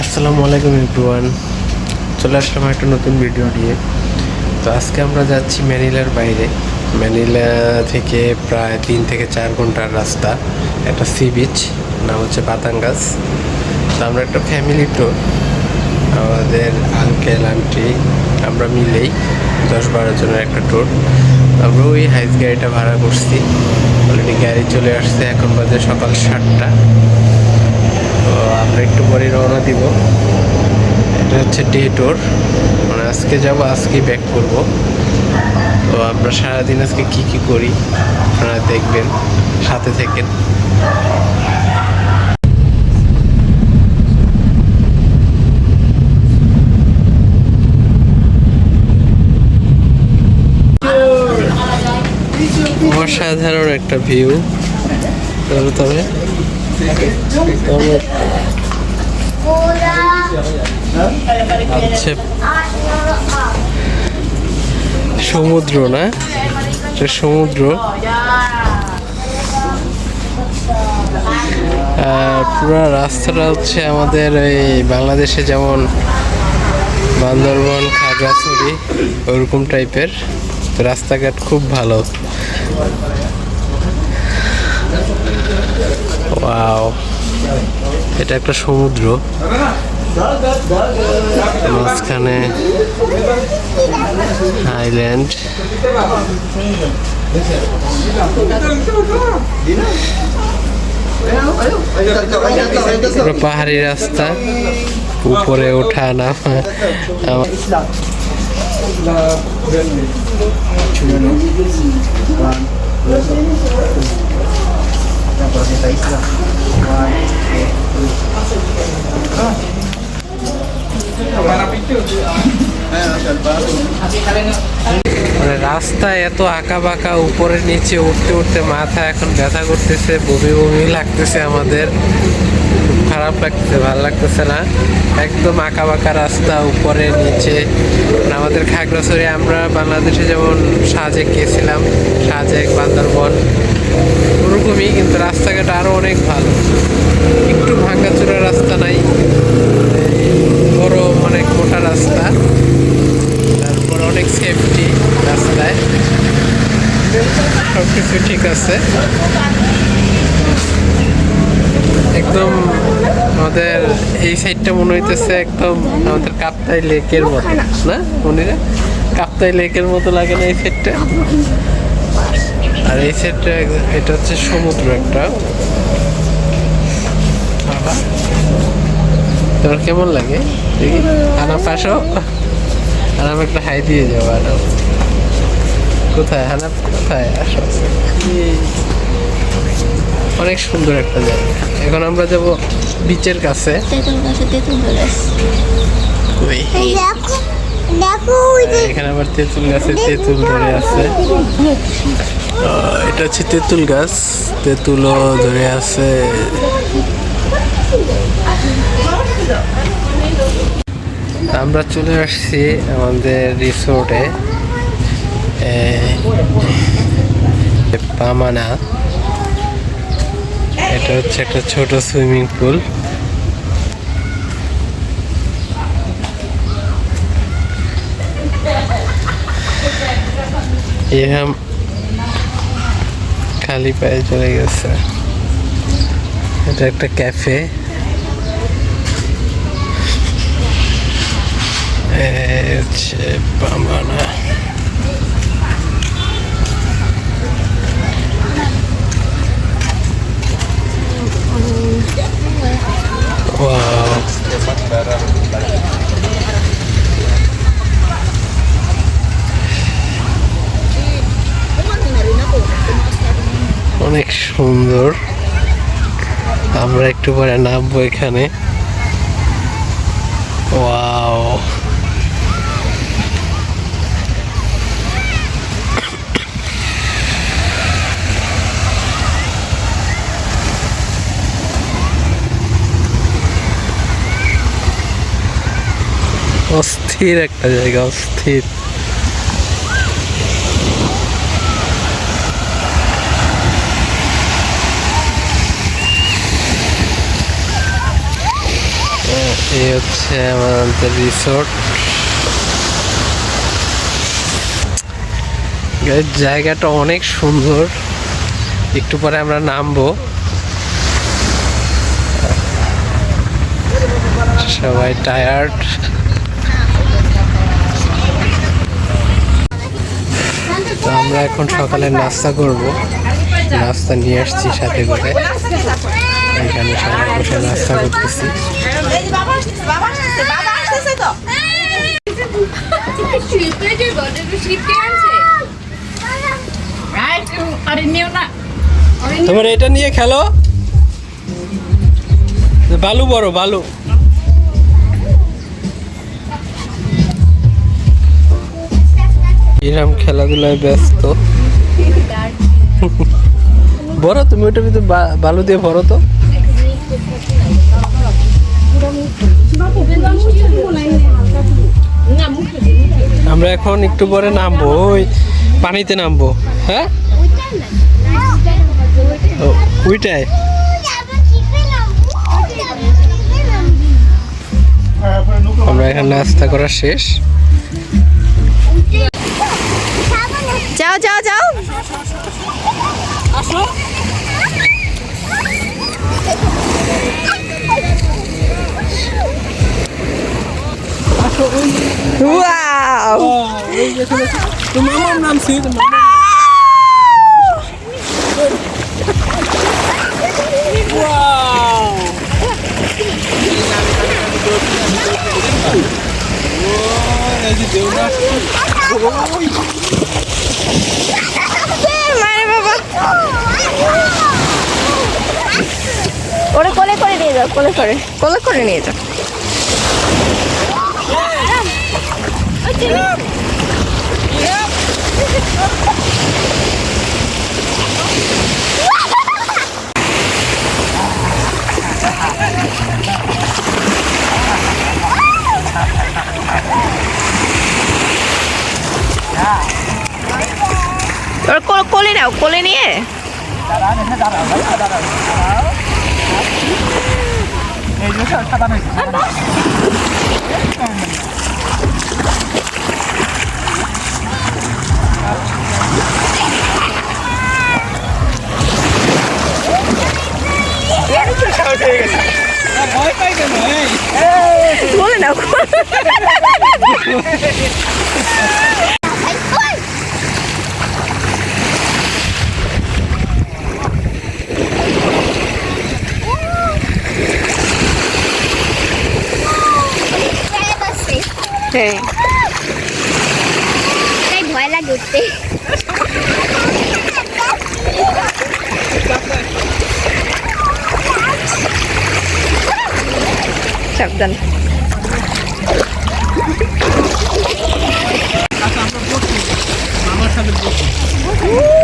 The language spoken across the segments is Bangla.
আসসালামু আলাইকুম এভরিওয়ান। চলে আসলাম একটা নতুন ভিডিও নিয়ে। তো আজকে আমরা যাচ্ছি ম্যানিলার বাইরে। ম্যানিলা থেকে প্রায় তিন থেকে চার ঘণ্টার রাস্তা। একটা সি বিচ, নাম হচ্ছে পাতাঙ্গাস তো আমরা একটা ফ্যামিলি ট্যুর আমাদের আঙ্কেল আন্টি আমরা মিলেই দশ বারো জনের একটা ট্যুর আমরা ওই হাইস গাড়িটা ভাড়া করছি। অলরেডি গাড়ি চলে আসছে, এখন বাজে সকাল সাতটা। তো আমরা একটু পরে রওনা দিব। এটা হচ্ছে ডে ট্যুর মানে আজকে যাব আজকে ব্যাক করব। তো আমরা সারাদিন আজকে কি কি করি, আপনারা দেখবেন, সাথে থেকেন। অসাধারণ একটা ভিউ তবে হচ্ছে সমুদ্র না? সমুদ্র। পুরো রাস্তাটা হচ্ছে আমাদের এই বাংলাদেশে যেমন বান্দরবন, খাগড়াছড়ি, ওরকম টাইপের রাস্তাঘাট খুব ভালো। ওয়াও এটা একটা সমুদ্র। মাঝখানে আইল্যান্ড পাহাড়ি রাস্তা। উপরে ওঠা নামা মানে রাস্তা এত আঁকা বাঁকা উপরে নিচে উঠতে উঠতে মাথা এখন ব্যথা করতেছে, বমি বমি লাগতেছে আমাদের। খারাপ লাগতেছে, ভালো লাগতেছে না। একদম আঁকা বাঁকা রাস্তা উপরে নিচে। মানে আমাদের খাগড়াছড়ি, আমরা বাংলাদেশে যেমন সাজেক গেছিলাম, সাজেক, বান্দরবন। ওরকমই, কিন্তু রাস্তাঘাট আরও অনেক ভালো। একটু ভাঙ্গাচোরা রাস্তা নাই বড় অনেক মোটা রাস্তা। তারপর অনেক সেফটি রাস্তায়। সব কিছু ঠিক আছে। একদম আমাদের এই সাইডটা মনে হইতেছে একদম আমাদের কাপ্তাই লেকের মতো, না মনিরা? কাপ্তাই লেকের মতো লাগে না এই সাইডটা আর এই সাইডটা এটা হচ্ছে সমুদ্র একটা। তোমার কেমন লাগে? দেখি। আনাপ আসো আনাপ একটা হাই দিয়ে যাব আনাপ কোথায়? হানাপ কোথায়? আসো। অনেক সুন্দর একটা জায়গা। এখন আমরা যাব বিচের কাছে। এখানে আবার তেঁতুল গাছে তেঁতুল ধরে আছে। এটা হচ্ছে তেঁতুল গাছ। তেঁতুলও ধরে আছে। আমরা চলে আসছি আমাদের রিসোর্টে পামানা। এটা হচ্ছে একটা ছোট সুইমিং পুল। এ খালি পায়ে চলে গেছে। এটা একটা ক্যাফে। হচ্ছে বামানা Wow. অনেক সুন্দর। আমরা একটু পরে নামবো এখানে। ওয়াও। অস্থির একটা জায়গা অস্থির। এই হচ্ছে আমাদের রিসোর্ট জায়গাটা অনেক সুন্দর। একটু পরে আমরা নামবো। সবাই টায়ার্ড আমরা এখন সকালে নাস্তা করব। নাস্তা নিয়ে আসছি সাথে করে। এখানে সবাই বসে নাস্তা করতেছি। বাবা বাবা আসতেছে তো। তোমার এটা নিয়ে খেলো? বালু বড় বালু। এরম খেলাধুলায় ব্যস্ত। বড় তুমি ওটার ভিতরে বা- বালু দিয়ে ভরো তো। আমরা এখন একটু পরে নামবো ওই পানিতে নামবো হ্যাঁ? ওইটাই আমরা এখন নাস্তা করা শেষ। যাও যাও যাও। ওয়াও মামার নাম ছিল মারে বাবা ওরে কোলে করে নিয়ে যাও কোলে করে কোলে করে নিয়ে যাও 꼴, 꼴리냐, 꼴리니? 안 돼! chết con mình Mỗi cái cái người Xuống nào. quá Thì Đây gọi là đụt đi Chọc dần Mama.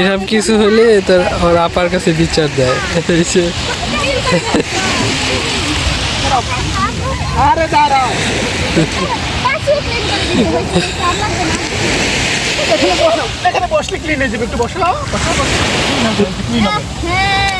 এসব কিছু হলে তোর ওর আপার কাছে বিচার দেয়। এই যে, এখানে বসলে ক্লিন যাবে? একটু বসো। বসো ক্লিন হবে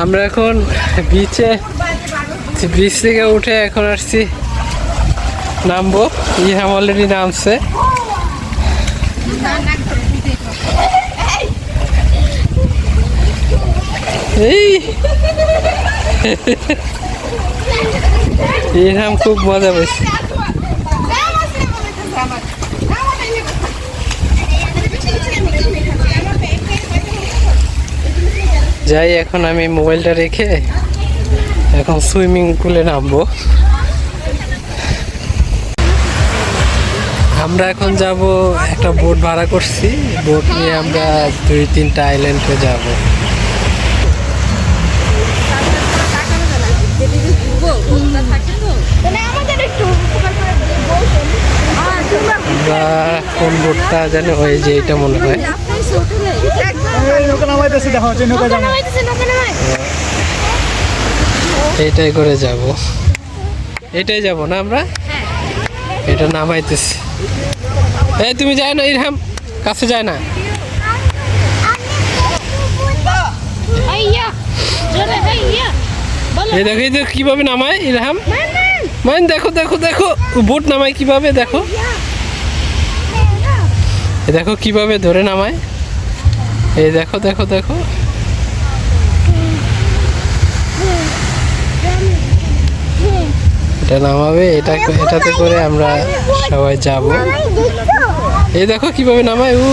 আমরা এখন বিচে বিচ থেকে উঠে এখন আসছি। নামবো ইহাম অলরেডি নামছে। এই! ইহাম খুব মজা পেয়েছে যাই, এখন আমি মোবাইলটা রেখে এখন সুইমিং পুলে নামবো। আমরা এখন যাব, একটা বোট ভাড়া করছি। বোট নিয়ে আমরা দুই তিনটা আইল্যান্ডে যাব। আমরা কোন বোটটা জানি ওই যে এটা মনে হয়? এইটাই করে যাব। এটাই যাব না আমরা? এটা নামাইতেছি। এই, তুমি যায় না, ইরহাম? কাছে যায় না? আইয়া এই দেখো এই দেখো কীভাবে নামায় ইরহাম মান দেখো দেখো দেখো বোট নামায় কীভাবে দেখো। এই দেখো কীভাবে ধরে নামায়। এই দেখো দেখো দেখো। এটা নামাবে এটা এটাতে করে আমরা সবাই যাব। এই দেখো কীভাবে নামায় উ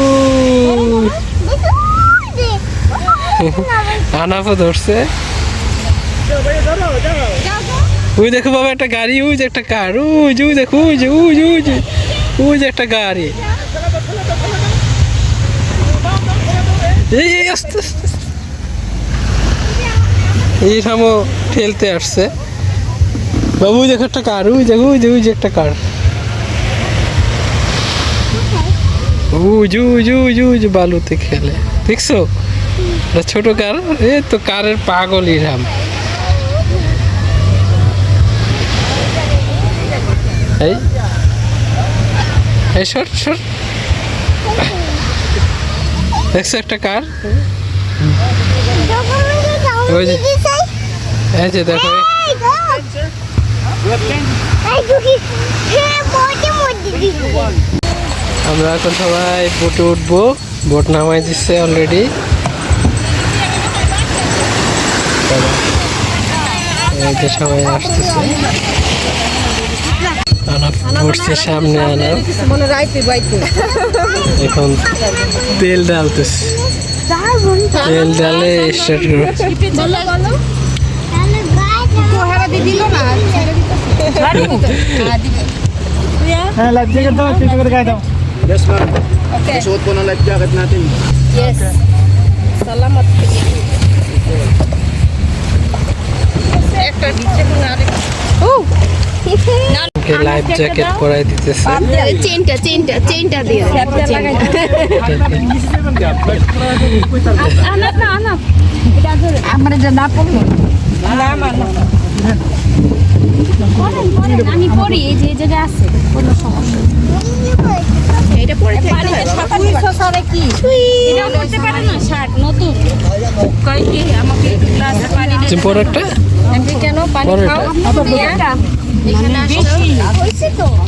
আনাফও ধরছে। ওই দেখো বাবা, একটা গাড়ি যে একটা কার ওই যে দেখো, ওই যে ওই যে একটা গাড়ি। এই আস্তে আস্তে। এই থামো, ঠেলতে আসছে। বাবু দেখো একটা কার ওই দেখো, ওই যে একটা কার ওই যে ওই যে বালুতে খেলে। দেখছ? ছোট কার এ তো কারের পাগল ইরাম এই। এই শর্ট শর্ট দেখছ একটা কার? এই যে দেখো আমরা এখন সবাই বোটে উঠবো। বোট নামাই দিচ্ছে অলরেডি এই যে সবাই আসতেছে। আনাপ উঠছে সামনে আনাপ এখন তেল ডালতেছে তেল ডালে স্টার্ট করবে বলো বলো হ্যাঁ লাইফ জ্যাকেট দাও একটু করে গায়ে দাও Suot ko ng life jacket natin. Yes. Salamat. Life jacket পরাই দিতেছে। চেনটা চেনটা চেনটা দিয়ে আনাপ না আনাপ আমার এটা না পড়ল। আমি পড়ি এই যে জায়গায় আছে কোনো সমস্যা এটা পড়ে কি? এটা করতে পারে না শার্ট নতুন। কই কি আমাকে গ্লাস পানি আপনি কেন? পানি খাও এখানে আসছো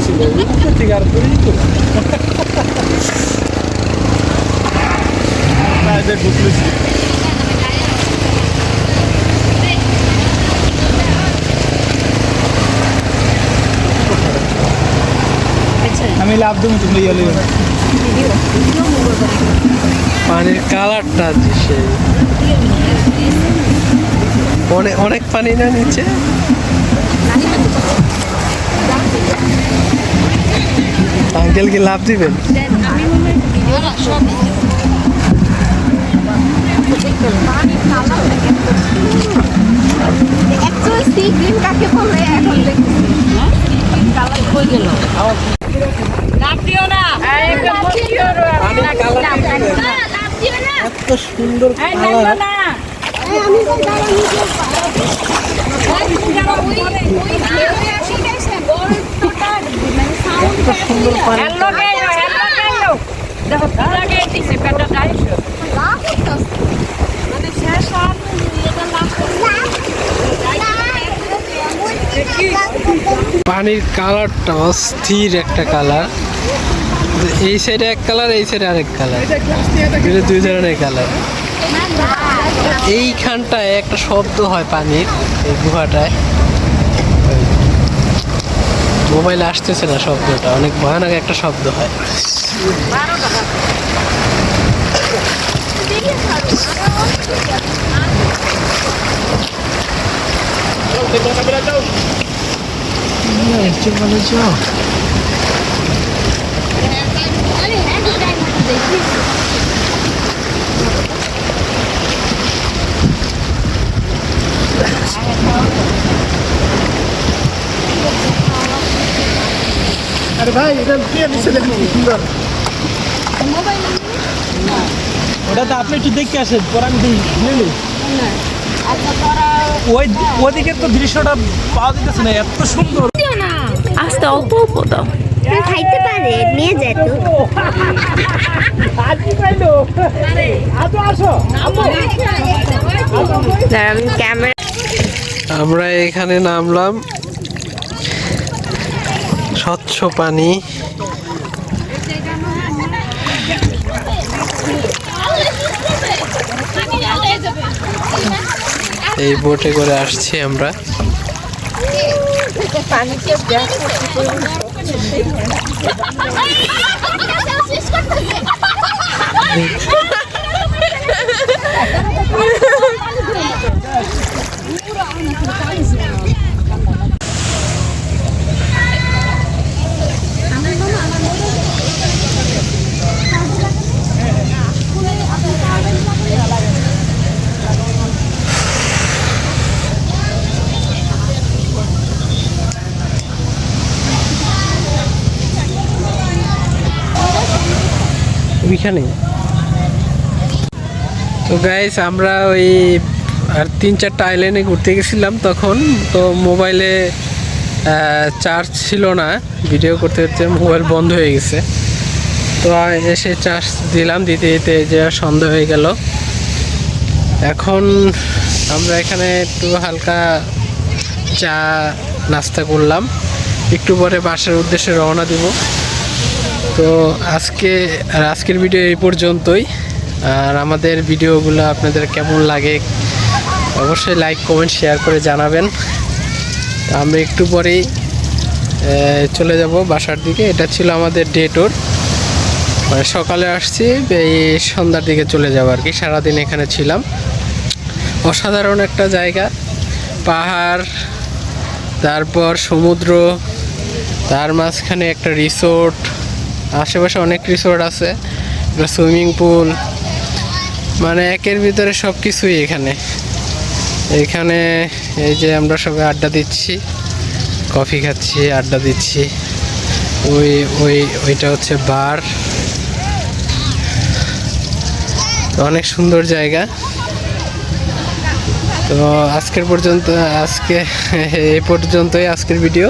তো না এটা ঢুকলেছি আমি লাভ দেবো তুমি ইয়ে পানির কালারটা সেই অনেক অনেক পানি না নিচে? আঙ্কেল কি লাভ দিবেন একচুয়ালি সি গ্রিন এটা লাফ পানির কালারটা অস্থির একটা কালার। এই সাইডে এক কালার এই সাইডে আরেক কালার। এটা দুই ধরনের কালার। এইখানটায় একটা শব্দ হয় পানির এই গুহাটায়। মোবাইলে আসতেছে না শব্দটা অনেক ভয়ানক একটা শব্দ হয়। আরে ভাই এটা কে দিচ্ছে দেখুন সুন্দর। ওটা তো আপনি একটু দেখে আসেন পরে আমি বুঝলি ওই ওদিকে তো দৃশ্যটা পাওয়া যেতেছে না এত সুন্দর। আস্তে অল্প অল্প দাও। খাইতে পারে নিয়ে আমরা এখানে নামলাম স্বচ্ছ পানি। এই বোটে করে আসছি আমরা। ওইখানে তো গাইস আমরা ওই, আর তিন চারটা আইল্যান্ডে ঘুরতে গেছিলাম তখন। তো মোবাইলে চার্জ ছিল না। ভিডিও করতে করতে মোবাইল বন্ধ হয়ে গেছে। তো এসে চার্জ দিলাম, দিতে দিতে যে সন্ধ্যা হয়ে গেল। এখন আমরা এখানে একটু হালকা চা নাস্তা করলাম। একটু পরে বাসার উদ্দেশ্যে রওনা দিব। তো আজকে, আর আজকের ভিডিও এই পর্যন্তই। আর আমাদের ভিডিওগুলো আপনাদের কেমন লাগে, অবশ্যই লাইক কমেন্ট শেয়ার করে জানাবেন। আমরা একটু পরেই চলে যাব বাসার দিকে। এটা ছিল আমাদের ডে টুর মানে সকালে আসছি, এই সন্ধ্যার দিকে চলে যাব আর কি। সারাদিন এখানে ছিলাম। অসাধারণ একটা জায়গা। পাহাড়, তারপর সমুদ্র, তার মাঝখানে একটা রিসোর্ট আশেপাশে অনেক রিসোর্ট আছে সুইমিং পুল মানে একের ভিতরে সব কিছুই এখানে। এখানে এই যে আমরা সবাই আড্ডা দিচ্ছি, কফি খাচ্ছি, আড্ডা দিচ্ছি। ওই ওই, ওইটা হচ্ছে বার। অনেক সুন্দর জায়গা। তো আজকের পর্যন্ত, আজকে এই পর্যন্তই আজকের ভিডিও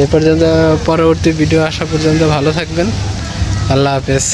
এই পর্যন্ত পরবর্তী ভিডিও আসা পর্যন্ত ভালো থাকবেন। আল্লাহ হাফেজ।